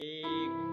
एक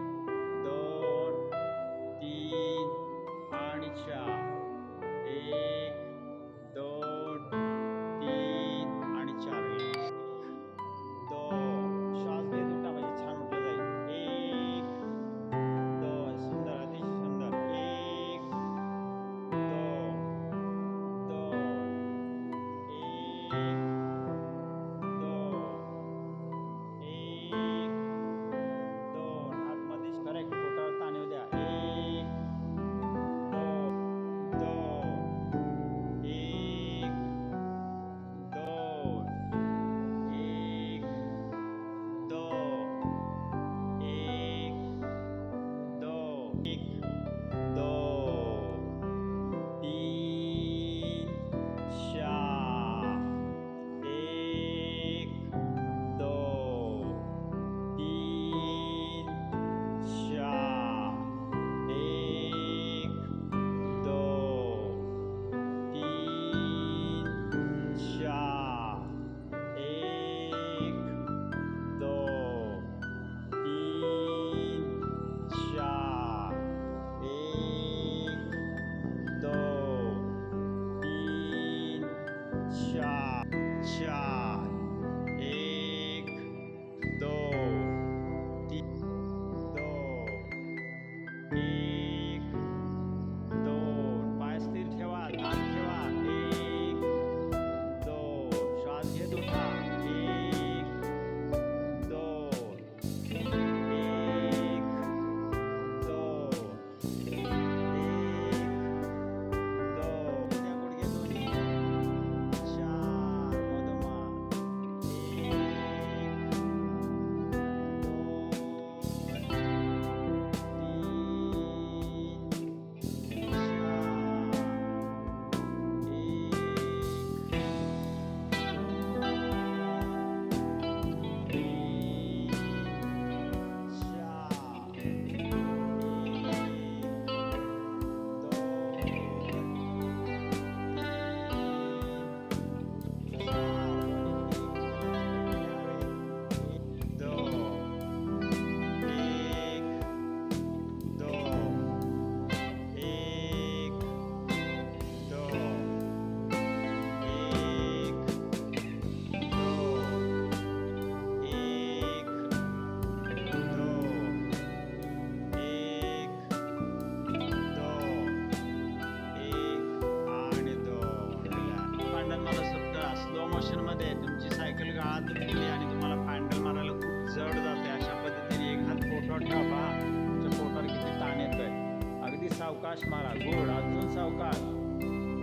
अगदी मारा गोड अजून सावकाश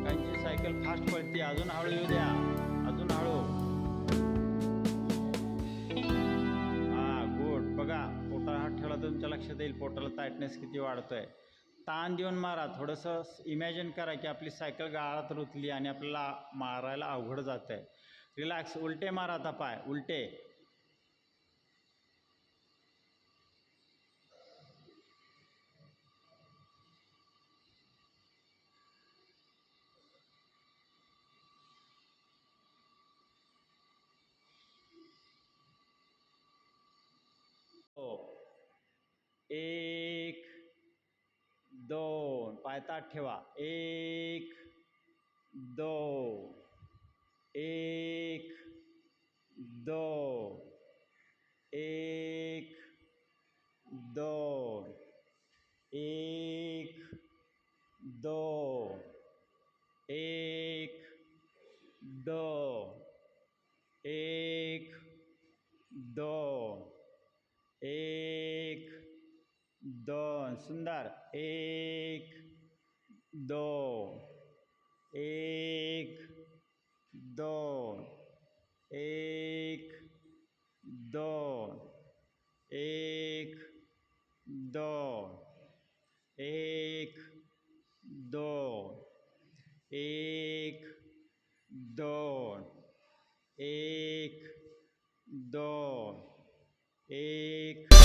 काहींची सायकल फास्ट पडते अजून हळू येऊ द्या. अजून हळू. हा गोड. बघा पोटाला हात ठेवला तर तुमच्या लक्षात येईल पोटाला टाईटनेस किती वाढतोय. ताण देऊन मारा. थोडंसं इमॅजिन करा की आपली सायकल गाळात रुतली आणि आपल्याला मारायला अवघड जात आहे रिलॅक्स उलटे मारा आता पाय. उलटे. हो. एक दोन. पायतात ठेवा. एक दोन. एक दोन. एक दोन. एक दोन. एक दोन. एक दोन. एक दोन सुंदर एक दो एक दो एक दो एक दो एक दो एक दो एक दो एक